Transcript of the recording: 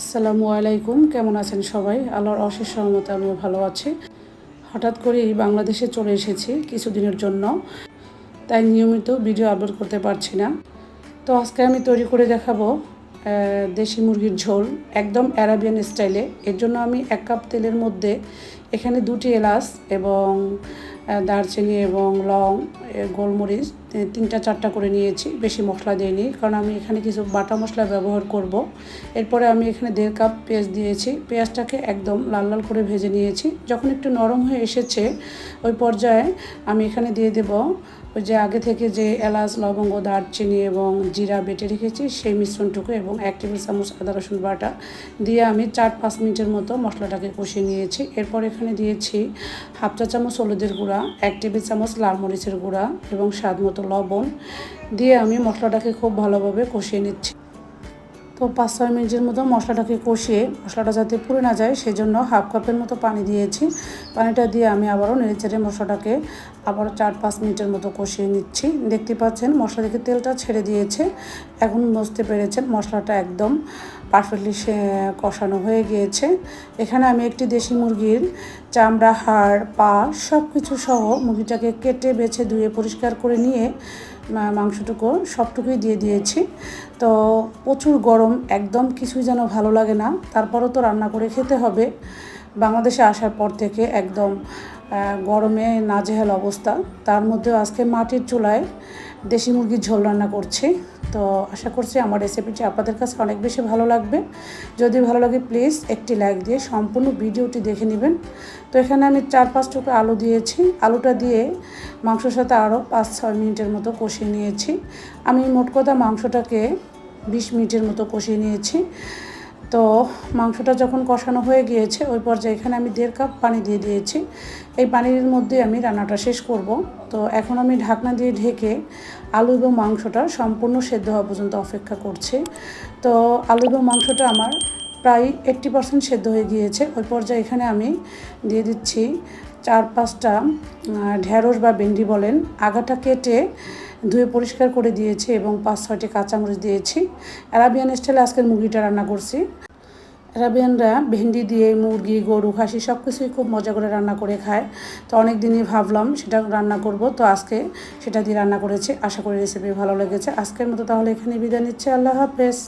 আসসালামু আলাইকুম, কেমন আছেন সবাই? আল্লাহর অশেষ সহমতে আমিও ভালো আছি। হঠাৎ করেই বাংলাদেশে চলে এসেছি কিছুদিনের জন্য। তাই নিয়মিত ভিডিও আপলোড করতে পারছি না। তো আজকে আমি তৈরি করে দেখাবো দেশি মুরগির ঝোল একদম অ্যারাবিয়ান স্টাইলে এর জন্য আমি এক কাপ তেলের মধ্যে এখানে দুটি এলাচ এবং দারচিনি এবং লং গোলমরিচ তিনটা, চারটা করে নিয়েছি, বেশি মশলা দিইনি, কারণ আমি এখানে কিছু বাটা মশলা ব্যবহার করব। এরপরে আমি এখানে দেড় কাপ পেঁয়াজ দিয়েছি, পেঁয়াজটাকে একদম লাল লাল করে ভেজে নিয়েছি। যখন একটু নরম হয়ে এসেছে, ওই পর্যায়ে আমি এখানে দিয়ে দেব ওই যে আগে থেকে যে এলাচ, লবঙ্গ, দারচিনি এবং জিরা বেটে রেখেছি, সেই মিশ্রণটুকু এবং এক টেবিল চামচ আদা, রসুন বাটা দিয়ে আমি চার, পাঁচ মিনিটের মতো মশলাটাকে কষিয়ে নিয়েছি। এরপর এখানে দিয়েছি হাফ চা চামচ হলুদের গুঁড়া, এক টেবিল চামচ লাল মরিচের গুঁড়া এবং স্বাদ মতো লবণ দিয়ে আমি মশলাটাকে খুব ভালোভাবে কষিয়ে নিচ্ছি। তো পাঁচ ছয় মিনিটের মতো মশলাটাকে কষিয়ে মশলাটা যাতে পুড়ে না যায়, সেজন্য হাফ কাপের মতো পানি দিয়েছি। পানিটা দিয়ে আমি আবারও নেড়েচেড়ে মশলাটাকে আবারও চার পাঁচ মিনিটের মতো কষিয়ে নিচ্ছি। দেখতে পাচ্ছেন মশলা থেকে তেলটা ছেড়ে দিয়েছে। এখন বুঝতে পেরেছেন মশলাটা একদম পারফেক্টলি কষানো হয়ে গিয়েছে। এখানে আমি একটি দেশি মুরগির চামড়া, হাড়, পা সব কিছু সহ মুরগিটাকে কেটে, বেছে, ধুয়ে, পরিষ্কার করে নিয়ে মাংসটুকু সবটুকুই দিয়ে দিয়েছি। তো প্রচুর গরম, একদম কিছুই যেন ভালো লাগে না। তারপরও তো রান্না করে খেতে হবে। বাংলাদেশে আসার পর থেকে একদম গরমে নাজেহাল অবস্থা। তার মধ্যেও আজকে মাটির চুলায় দেশি মুরগির ঝোল রান্না করছি। তো আশা করছি আমার রেসিপিটি আপনাদের কাছে অনেক বেশি ভালো লাগবে। যদি ভালো লাগে প্লিজ একটি লাইক দিয়ে সম্পূর্ণ ভিডিওটি দেখে নেবেন। তো এখানে আমি চার পাঁচ টুকরো আলু দিয়েছি। আলুটা দিয়ে মাংসর সাথে আরও পাঁচ ছয় মিনিটের মতো কষিয়ে নিয়েছি। আমি মোট কথা মাংসটাকে বিশ মিনিটের মতো কষিয়ে নিয়েছি। তো মাংসটা যখন কষানো হয়ে গিয়েছে, ওই পর্যায়ে এখানে আমি দেড় কাপ পানি দিয়ে দিয়েছি। এই পানির মধ্যে আমি রান্নাটা শেষ করব। তো এখন আমি ঢাকনা দিয়ে ঢেকে আলু এবং মাংসটা সম্পূর্ণ সেদ্ধ হওয়া পর্যন্ত অপেক্ষা করছি। তো আলু এবং মাংসটা আমার প্রায় এইট্টি পার্সেন্ট সেদ্ধ হয়ে গিয়েছে। ওই পর্যায়ে এখানে আমি দিয়ে দিচ্ছি চার পাঁচটা ঢ্যাঁড়স বা ভেন্ডি বলেন। আগাটা কেটে ধুয়ে পরিষ্কার করে দিয়েছি এবং পাঁচ ছয়টি কাঁচামরিচ দিয়েছি। অ্যারাবিয়ান স্টাইলে আজকের মুরগিটা রান্না করছি। অ্যারাবিয়ানরা ভেন্ডি দিয়ে, মুরগি, গরু খাসি সব কিছুই খুব মজা করে রান্না করে খায়। তো অনেক দিনই ভাবলাম সেটা রান্না করব। তো আজকে সেটা দিয়ে রান্না করেছি। আশা করি রেসিপি ভালো লেগেছে। আজকের মতো তাহলে এখানে বিদায় নিচ্ছে। আল্লাহ হাফেজ।